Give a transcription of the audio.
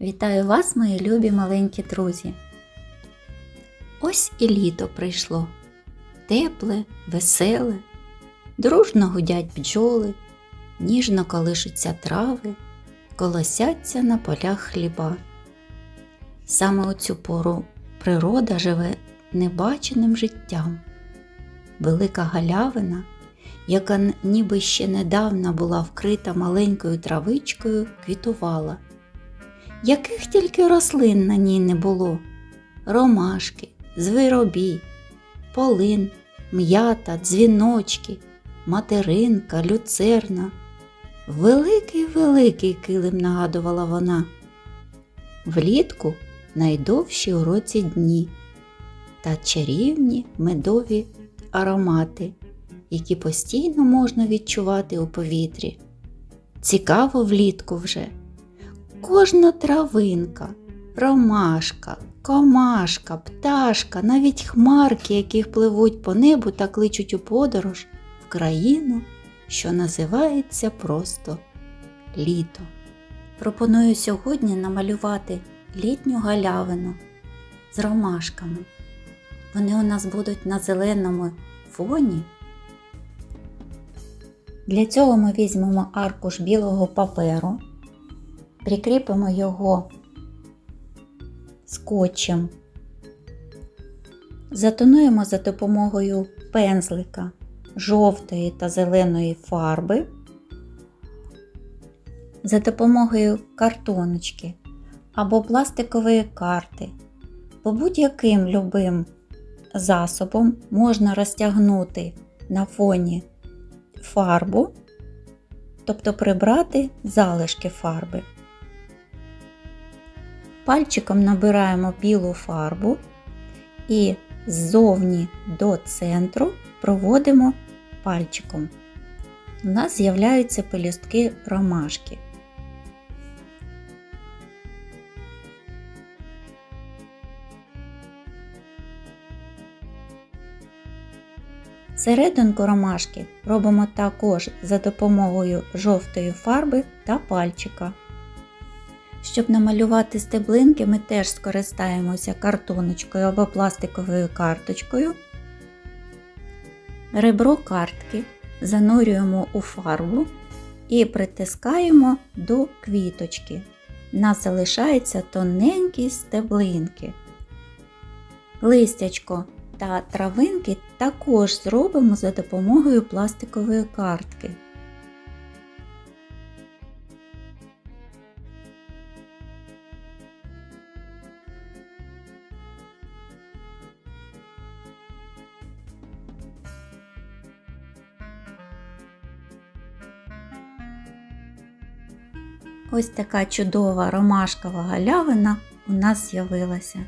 Вітаю вас, мої любі маленькі друзі. Ось і літо прийшло. Тепле, веселе, дружно гудять бджоли, ніжно колишуться трави, колосяться на полях хліба. Саме у цю пору природа живе небаченим життям. Велика галявина, яка ніби ще недавно була вкрита маленькою травичкою, квітувала. Яких тільки рослин на ній не було: ромашки, звиробій, полин, м'ята, дзвіночки, материнка, люцерна. Великий великий килим нагадувала вона. Влітку найдовші у році дні та чарівні медові аромати, які постійно можна відчувати у повітрі. Цікаво влітку вже. Кожна травинка, ромашка, комашка, пташка, навіть хмарки, які пливуть по небу та кличуть у подорож в країну, що називається просто літо. Пропоную сьогодні намалювати літню галявину з ромашками. Вони у нас будуть на зеленому фоні. Для цього ми візьмемо аркуш білого паперу прикріпимо його скотчем, затонуємо за допомогою пензлика жовтої та зеленої фарби, за допомогою картоночки або пластикової карти, по будь-яким любим засобом можна розтягнути на фоні фарбу, тобто прибрати залишки фарби. Пальчиком набираємо білу фарбу і ззовні до центру проводимо пальчиком. У нас з'являються пелюстки ромашки. Серединку ромашки робимо також за допомогою жовтої фарби та пальчика. Щоб намалювати стеблинки, ми теж скористаємося картоночкою або пластиковою карточкою. Ребро картки занурюємо у фарбу і притискаємо до квіточки. У нас залишаються тоненькі стеблинки. Листячко та травинки також зробимо за допомогою пластикової картки. Ось така чудова ромашкова галявина у нас з'явилася.